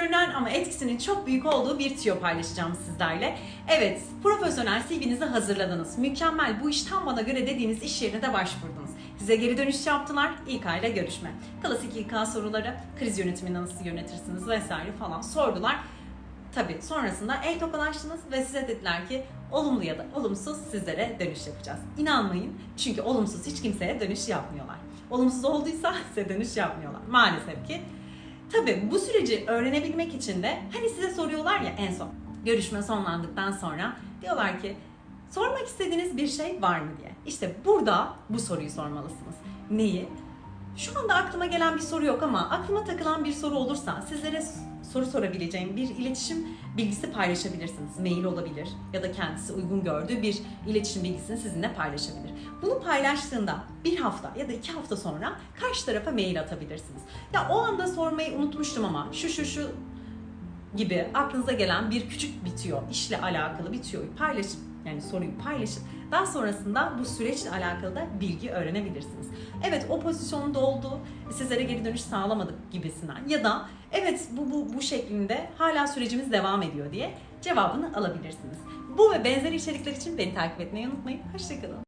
görünen ama etkisinin çok büyük olduğu bir tüyo paylaşacağım sizlerle. Evet, profesyonel CV'nizi hazırladınız. Mükemmel, bu iş tam bana göre dediğiniz iş yerine de başvurdunuz. Size geri dönüş yaptılar, İK ile görüşme. Klasik İK soruları, kriz yönetimini nasıl yönetirsiniz vesaire falan sordular. Tabii sonrasında el tokalaştınız ve size dediler ki olumlu ya da olumsuz sizlere dönüş yapacağız. İnanmayın çünkü olumsuz hiç kimseye dönüş yapmıyorlar. Olumsuz olduysa size dönüş yapmıyorlar maalesef ki. Tabii bu süreci öğrenebilmek için de hani size soruyorlar ya en son görüşme sonlandıktan sonra diyorlar ki sormak istediğiniz bir şey var mı diye. İşte burada bu soruyu sormalısınız. Neyi? Şu anda aklıma gelen bir soru yok ama aklıma takılan bir soru olursa sizlere soru sorabileceğim bir iletişim bilgisi paylaşabilirsiniz. Mail olabilir ya da kendisi uygun gördüğü bir iletişim bilgisini sizinle paylaşabilir. Bunu paylaştığında bir hafta ya da iki hafta sonra karşı tarafa mail atabilirsiniz. Ya o anda sormayı unutmuştum ama şu şu şu gibi aklınıza gelen bir küçük bitiyor, işle alakalı bitiyoryu paylaşıp yani soruyu paylaşıp daha sonrasında bu süreçle alakalı da bilgi öğrenebilirsiniz. Evet o pozisyonun doldu, sizlere geri dönüş sağlamadık gibisinden ya da evet bu bu bu şeklinde hala sürecimiz devam ediyor diye cevabını alabilirsiniz. Bu ve benzeri içerikler için beni takip etmeyi unutmayın. Hoşçakalın.